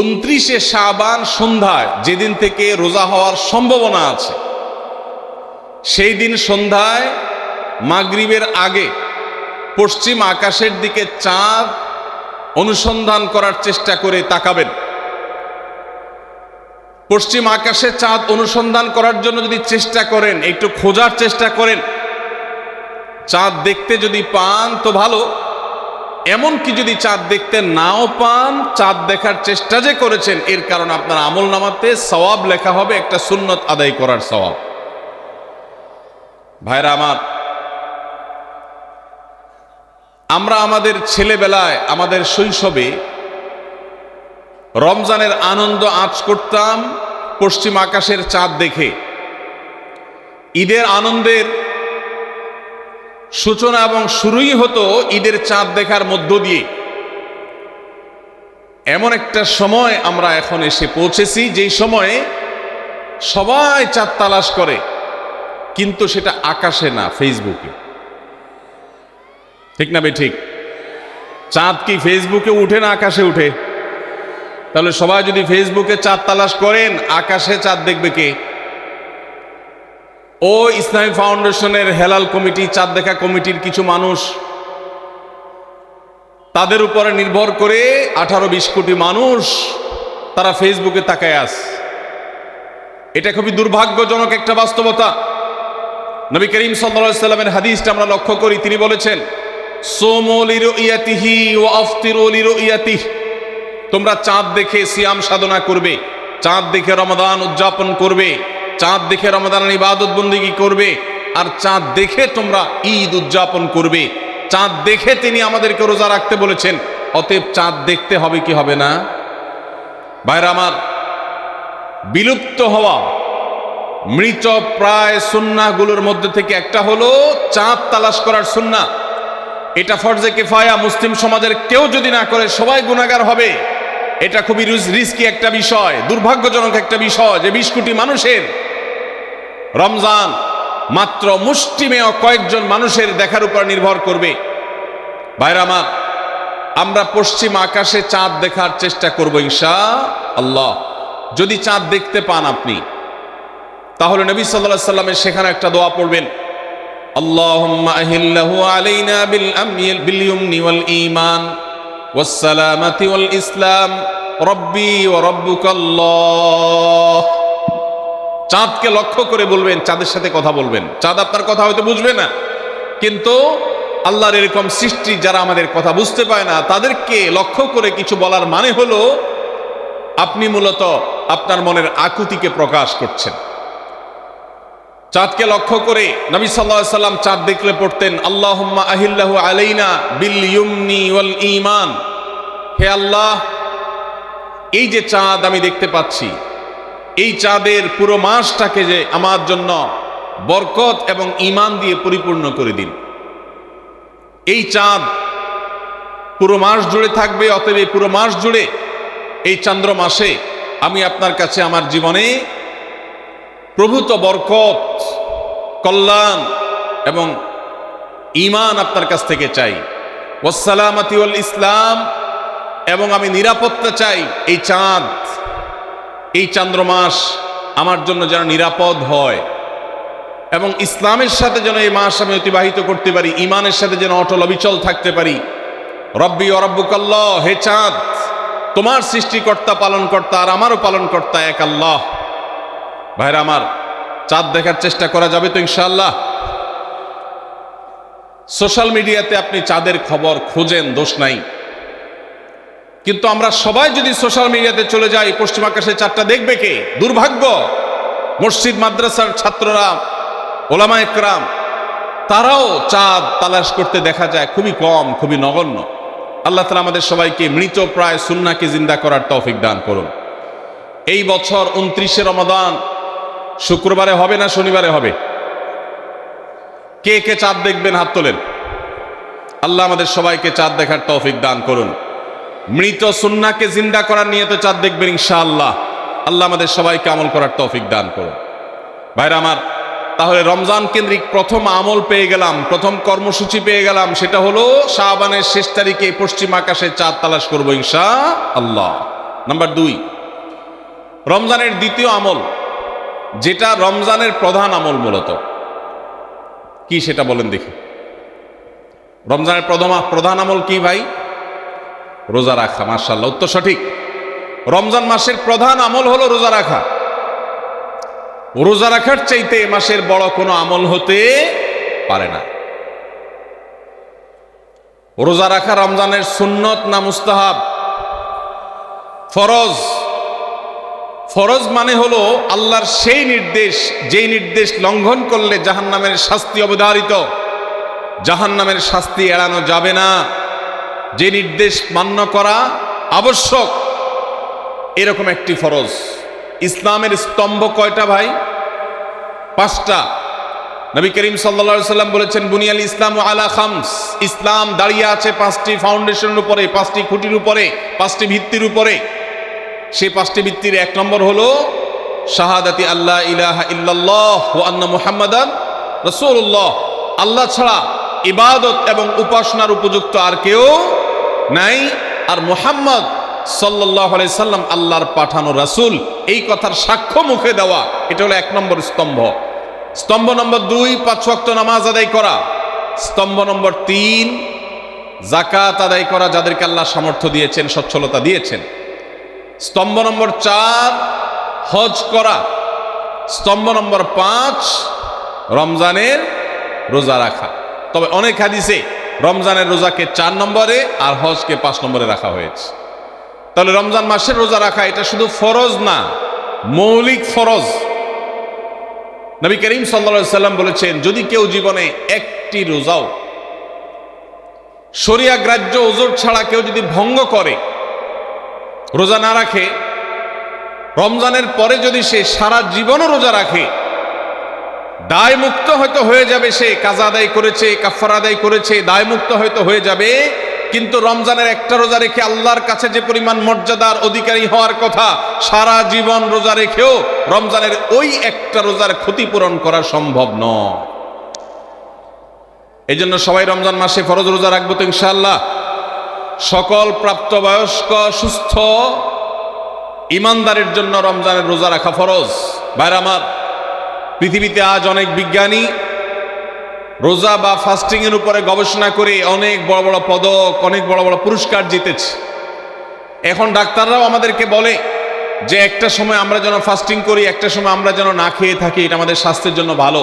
উনত্রিশে শাবান সন্ধ্যায় যেদিন থেকে রোজা হওয়ার সম্ভাবনা আছে, সেই দিন সন্ধ্যায় মাগরিবের আগে পশ্চিম আকাশের দিকে চাঁদ অনুসন্ধান করার চেষ্টা করে তাকাবেন। পশ্চিম আকাশে চাঁদ অনুসন্ধান করার জন্য যদি চেষ্টা করেন, একটু খোঁজার চেষ্টা করেন, চাঁদ দেখতে যদি পান তো ভালো। এমনকি যদি চাঁদ দেখতে নাও পান, চাঁদ দেখার চেষ্টা যে করেছেন, এর কারণ আপনার আমল নামাতে সওয়াব লেখা হবে, একটা সুন্নত আদায় করার সওয়াব। ভাইরা আমার, আমরা আমাদের ছেলেবেলায়, আমাদের শৈশবে রমজানের আনন্দ আজ করতাম পশ্চিম আকাশের চাঁদ দেখে। ঈদের আনন্দের সূচনা এবং শুরুই হতো ঈদের চাঁদ দেখার মধ্য দিয়ে। এমন একটা সময় আমরা এখন এসে পৌঁছেছি, যেই সময়ে সবাই চাঁদ তালাশ করে, কিন্তু সেটা আকাশে না, ফেসবুকে। ঠিক না বে ঠিক? চাঁদ কি ফেসবুকে উঠে না আকাশে উঠে? তাহলে সবাই যদি ফেসবুকে চাঁদ তালাশ করেন, আকাশে চাঁদ দেখবে কে? ও ইসলামী ফাউন্ডেশনের হেলাল কমিটি, চাঁদ দেখা কমিটির কিছু মানুষ, তাদের উপরে নির্ভর করে আঠারো বিশ কোটি মানুষ তারা ফেসবুকে তাকায় আস এটা খুবই দুর্ভাগ্যজনক একটা বাস্তবতা। নবী করিম সাল্লা সাল্লামের হাদিসটা আমরা লক্ষ্য করি, তিনি বলেছেন ইয়াতিহি ইয়াতিহ তোমরা চাঁদ দেখে সিয়াম সাধনা করবে, চাঁদ দেখে রমাদান উদযাপন করবে। চাঁদ দেখে রমাদান ইবাদত বন্দিগি করবে? আর চাঁদ দেখে তোমরা ঈদ উদযাপন করবে। চাঁদ দেখে তিনি আমাদেরকে রোজা রাখতে বলেছেন। অতএব চাঁদ দেখতে হবে কি হবে না? ভাইরা আমার, বিলুপ্ত হওয়া, মৃত প্রায় সুন্নাগুলোর মধ্যে থেকে একটা হলো চাঁদ তালাশ করার সুন্না। এটা ফরজে কেফায়া মুসলিম সমাজের কেউ যদি না করে, সবাই গুণাগার হবে। এটা খুবই রিস্কি একটা বিষয়, দুর্ভাগ্যজনক একটা বিষয় যে বিশ কোটি মানুষের রমজান মাত্র মুষ্টিমেয় কয়েকজন মানুষের দেখার উপর নির্ভর করবে ভাইরামা আমরা পশ্চিম আকাশে চাঁদ দেখার চেষ্টা করব ইনশা আল্লাহ যদি চাঁদ দেখতে পান আপনি তাহলে নবী সাল্লাহ সাল্লামের সেখানে একটা দোয়া পড়বেন اللهم أهله علينا بالأمن باليمن والإيمان والسلامة والإسلام ربي وربك الله চাঁদকে লক্ষ্য করে বলবেন, চাঁদের সাথে কথা বলবেন। চাঁদ আপনার কথা হয়তো বুঝবে না। কিন্তু আল্লাহর এরকম সৃষ্টি যারা আমাদের কথা বুঝতে পায় না, তাদেরকে লক্ষ্য করে কিছু বলার মানে হলো, আপনি মূলত আপনার মনের আকুতিকে প্রকাশ করছেন। চাঁদকে লক্ষ্য করে নবী সাল্লাহ সাল্লাম চাঁদ দেখলে পড়তেন আল্লাহ আহিল্লাহু আলাইনা বিল ইউমনি ওয়াল ইমান হে আল্লাহ, এই যে চাঁদ আমি দেখতে পাচ্ছি এই চাঁদের পুরো মাসটাকে যে আমার জন্য বরকত এবং ইমান দিয়ে পরিপূর্ণ করে দিন এই চাঁদ পুরো মাস জুড়ে থাকবে, অতএব এই পুরো মাস জুড়ে, এই চন্দ্র মাসে আমি আপনার কাছে আমার জীবনে প্রভূত বরকত, কল্যাণ এবং ইমান আপনার কাছ থেকে চাই। ওসালামাতি ইসলাম এবং আমি নিরাপত্তা চাই এই চাঁদ এই চান্দ্রমাস আমার জন্য যেন নিরাপদ হয় এবং ইসলামের সাথে যেন এই মাস আমি অতিবাহিত করতে পারি ইমানের সাথে যেন অটল অবিচল থাকতে পারি। রব্বি অরব্বুকাল্লাহ হে চাঁদ, তোমার সৃষ্টিকর্তা, পালনকর্তা আর আমারও পালনকর্তা এক আল্লাহ। ভাইরা আমার, চাঁদ দেখার চেষ্টা করা যাবে তো ইনশাল্লাহ সোশ্যাল মিডিয়াতে আপনি চাঁদের খবর খোঁজেন, দোষ নাই। কিন্তু আমরা সবাই যদি সোশ্যাল মিডিয়াতে চলে যাই, পশ্চিম আকাশে চারটা দেখবে কে? দুর্ভাগ্য। মসজিদ, মাদ্রাসার ছাত্ররা, ওলামা একরাম, তারাও চাঁদ তালাশ করতে দেখা যায় খুবই কম, খুবই নগণ্য। আল্লাহ তালা আমাদের সবাইকে মৃত প্রায় সুন্নাকে জিন্দা করার তৌফিক দান করুন। এই বছর উনত্রিশে রমাদান, শুক্রবারে হবে না শনিবারে হবে? কে কে চাঁদ দেখবেন হাত তোলেন? আল্লাহ আমাদের সবাইকে চাঁদ দেখার তৌফিক দান করুন। মৃত সুন্নাকে জিন্দা করার নিয়ে তো চাঁদ দেখবেন ইনশাআল্লাহ। আল্লাহ আমাদের সবাইকে আমল করার তৌফিক দান করুন। ভাইরা আমার, তাহলে রমজান কেন্দ্রিক প্রথম আমল পেয়ে গেলাম, প্রথম কর্মসূচি পেয়ে গেলাম, সেটা হলো শাহবানের শেষ তারিখে পশ্চিম আকাশে চাঁদ তালাশ করব ইনশা আল্লাহ নাম্বার দুই, রমজানের দ্বিতীয় আমল, যেটা রমজানের প্রধান আমল মূলত। কি সেটা বলেন দেখি। রমজানের প্রথম প্রধান আমল কি ভাই? রোজা রাখা মার্শাল্লাহ উত্তর সঠিক। রমজান মাসের প্রধান আমল হলো রোজা রাখা। রোজা রাখার চাইতে এ মাসের বড় কোনো আমল হতে পারে না। রোজা রাখা রমজানের সুন্নত না মুস্তাহাব? ফরজ। ফরজ মানে হলো আল্লাহর সেই নির্দেশ, যেই নির্দেশ লঙ্ঘন করলে জাহান্নামের শাস্তি অবধারিত। জাহান্নামের শাস্তি এড়ানো যাবে না। যে নির্দেশ মান্য করা আবশ্যক, এরকম একটি ফরজ। ইসলামের স্তম্ভ কয়টা ভাই? পাঁচটা। নবী করিম সাল্লা সাল্লাম বলেছেন, বুনিয়াল ইসলাম আলা খামস। ইসলাম দাঁড়িয়ে আছে পাঁচটি ফাউন্ডেশনের উপরে, পাঁচটি খুঁটির উপরে, পাঁচটি ভিত্তির উপরে। সেই পাঁচটি ভিত্তির এক নম্বর হলো শাহাদাতি আল্লাহ ইলাহা ইল্লাল্লাহ ও আন্না মুহাম্মাদান রসুল্লাহ আল্লাহ ছাড়া ইবাদত এবং উপাসনার উপযুক্ত আর কেউ নাই, আর মুহাম্মদ সাল্লাম আল্লাহর পাঠানো রাসুল, এই কথার সাক্ষ্য মুখে দেওয়া, এটা হলো এক নম্বর স্তম্ভ। স্তম্ভ নম্বর দুই, পাঁচ ওয়াক্ত নামাজ আদায় করা। স্তম্ভ নম্বর তিন জাকাত আদায় করা, যাদেরকে আল্লাহ সামর্থ্য দিয়েছেন, সচ্ছলতা দিয়েছেন। স্তম্ভ নম্বর চার, হজ করা। স্তম্ভ নম্বর পাঁচ, রমজানের রোজা রাখা। তবে অনেক হাদিসে রমজানের রোজাকে চার নম্বরে আর হজকে পাঁচ নম্বরে রাখা হয়েছে। তাহলে রমজান মাসের রোজা রাখা এটা শুধু ফরজ না, মৌলিক ফরজ। নবী করিম সাল্লা সাল্লাম বলেছেন, যদি কেউ জীবনে একটি রোজাও শরিয়া গ্রাহ্য ওজোর ছাড়া কেউ যদি ভঙ্গ করে, রোজা না রাখে, রমজানের পরে যদি সে সারা জীবনও রোজা রাখে দায় মুক্ত হয়তো হয়ে যাবে সে, কাজা আদায় করেছে কাফার আদায় করেছে দায় মুক্ত হয়তো হয়ে যাবে। কিন্তু রমজানের একটা রোজা রেখে আল্লাহর কাছে যে পরিমাণ মর্যাদার অধিকারী হওয়ার কথা, সারা জীবন রোজা রেখেও রমজানের ওই একটা রোজার ক্ষতিপূরণ করা সম্ভব নয়। এই জন্য সবাই রমজান মাসে ফরজ রোজা রাখব তো ইনশাআল্লাহ। সকল প্রাপ্তবয়স্ক, সুস্থ, ইমানদারের জন্য রমজানের রোজা রাখা ফরজ। বাইরে আমার পৃথিবীতে আজ অনেক বিজ্ঞানী রোজা বা ফাস্টিং এর উপরে গবেষণা করে অনেক বড় বড় পদক, অনেক বড় বড় পুরস্কার জিতেছে। এখন ডাক্তাররাও আমাদেরকে বলে যে একটা সময় আমরা যেন ফাস্টিং করি, একটা সময় আমরা যেন না খেয়ে থাকি, এটা আমাদের স্বাস্থ্যের জন্য ভালো।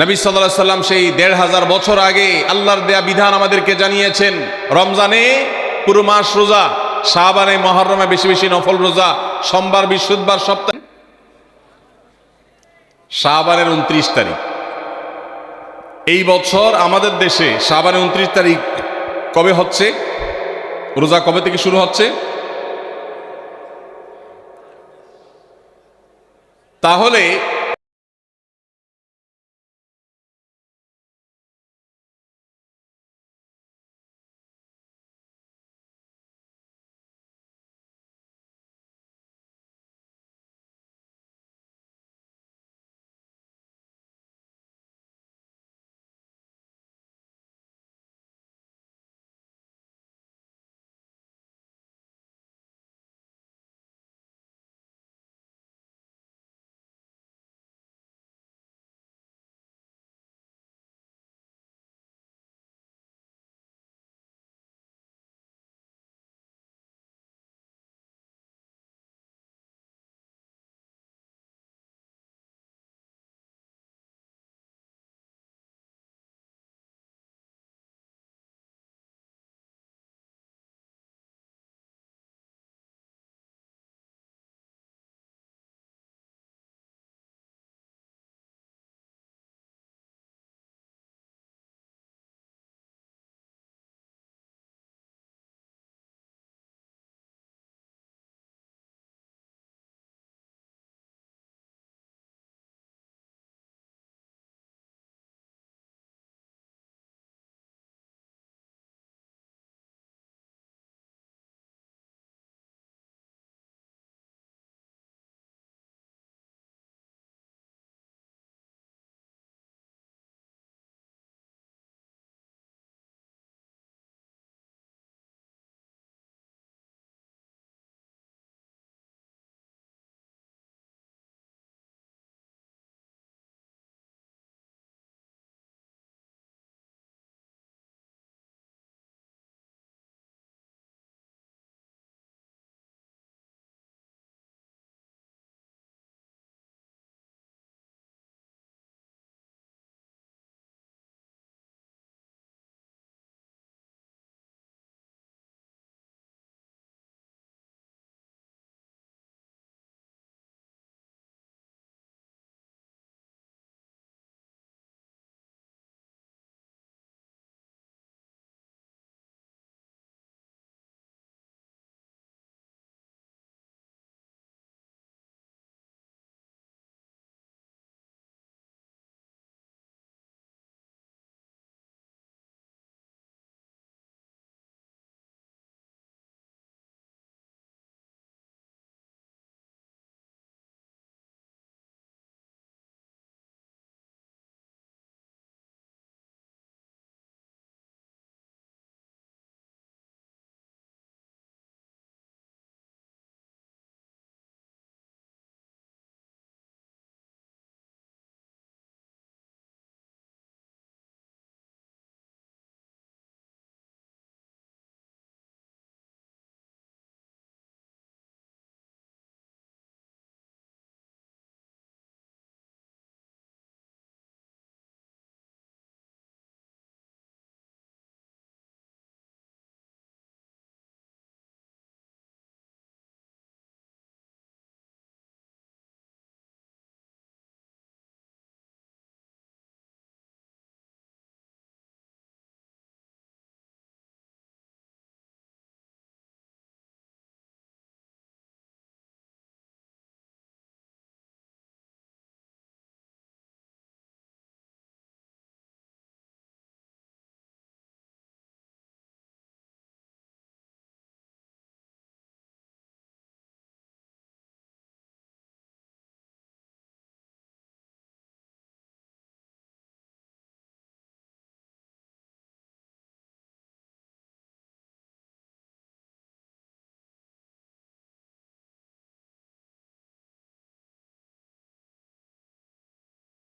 নবী সাল্লাহ সাল্লাম সেই দেড় হাজার বছর আগে আল্লাহর দেয়া বিধান আমাদেরকে জানিয়েছেন, রমজানে পুরো মাস রোজা শাহবানে মহরমে বেশি বেশি নফল রোজা, সোমবার, বৃহস্পতিবার, সপ্তাহে শাহবানের উনত্রিশ তারিখ। এই বছর আমাদের দেশে শাহবানের উনত্রিশ তারিখ কবে হচ্ছে? রোজা কবে থেকে শুরু হচ্ছে? তাহলে